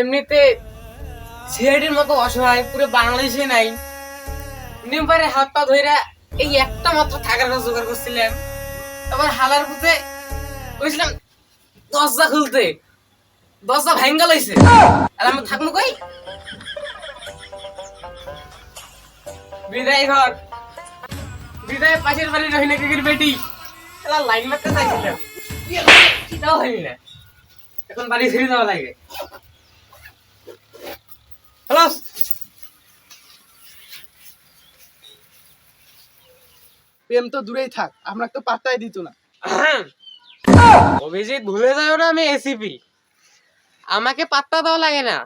এমনিতে ছেলেটির মতো অসহায়, পুরো বাংলাদেশে নাই। নিম্বারে হাত পা ধইরা এই একটা মাত্র থাকার জোগাড় করছিলাম তারপর হালার পুঁতে কইছিলাম দরজা খুলতে। দরজা ভাঙ্গা লইছে। আর আমি থাকব কই? বিদায় ঘর। বিদায় পাশের বাড়ির রহিনা কেকের বেটি। এলা লাইন মারতে চাইছিলাম। হয়নি না। এখন বাড়ি ফিরে যাওয়া লাগে হ্যালো প্রেম তো দূরেই থাক আমরা তো পাত্তাই দিত না। অভিজিৎ ভুলে যাও না আমি এসিপি আমাকে পাত্তা দেওয়া লাগে না।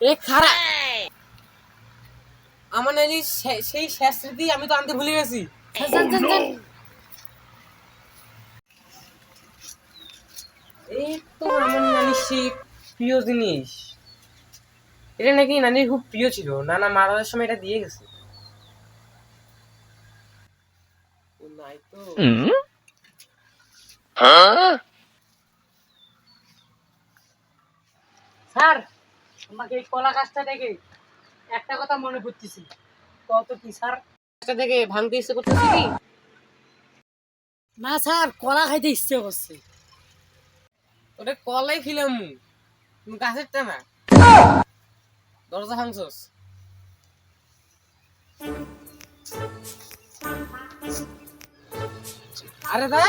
এ খারাপ আমার নানি সে- সেই শেষ স্মৃতি আমি তো আনতে ভুলে গেছি। এই তো আমার সেই প্রিয় জিনিস। এটা নাকি নানির খুব প্রিয় ছিল। নানা মারা যাওয়ার সময় এটা দিয়ে গেছে। নাই তো। স্যার আমাকে এই কলা গাছটা দেখে একটা কথা মনে করতেছি কত কি স্যার? একটা থেকে ভাঙতে ইচ্ছে করতেছি কি? না স্যার কলা খাইতে ইচ্ছে করছে। ওটা কলাই খিলাম। গাছের টানা দরজা ভাঙছস? আরে দা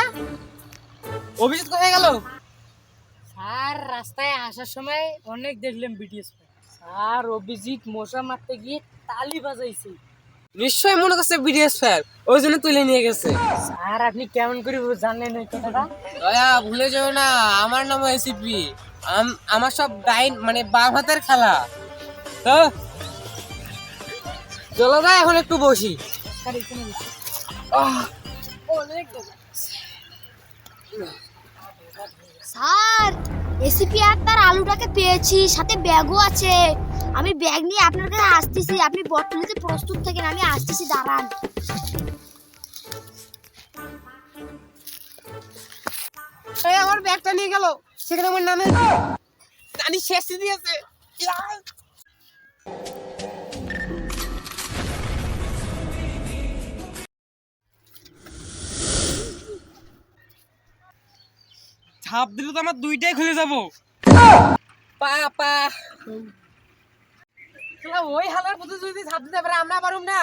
অভিজিৎ কোথায় গেল? স্যার রাস্তায় আসার সময় অনেক দেখলাম বিটিএস স্যার অভিজিৎ মশা মারতে গিয়ে তালি বাজাইছে। নিশ্চয় মনে করছে বিডিএস স্যার ওই জন্য তুলে নিয়ে গেছে। স্যার আপনি কেমন করে জানলেন এই কথাটা? দয়া ভুলে যাও না আমার নাম এসিপি আমার সব ডাইন মানে বাম হাতের খেলা। তো চলো দা এখন একটু বসি। স্যার এসিপি আর তার আলুটাকে পেয়েছি সাথে ব্যাগও আছে। আমি ব্যাগ নিয়ে আপনার কাছে আসতেছি আপনি বটতলিতে প্রস্তুত থাকেন আমি আসতেছি দাঁড়ান। এই আমার ব্যাগটা নিয়ে গেল। সেখানে আমার নামে নানি শেষ দিয়েছে। ঝাঁপ দিলে তো আমার দুইটাই খুলে যাব। পা ওই হালার মধ্যে যদি ঝাঁপ দিতে পারে আমরা পারুম না।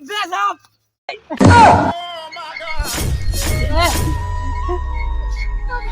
যা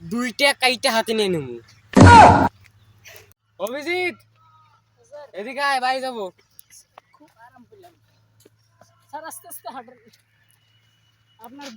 দুইটা কাইটা হাতে নিয়ে নেব। অভিজিৎ! এদিকে আয় বাই যাব। খুব আপনার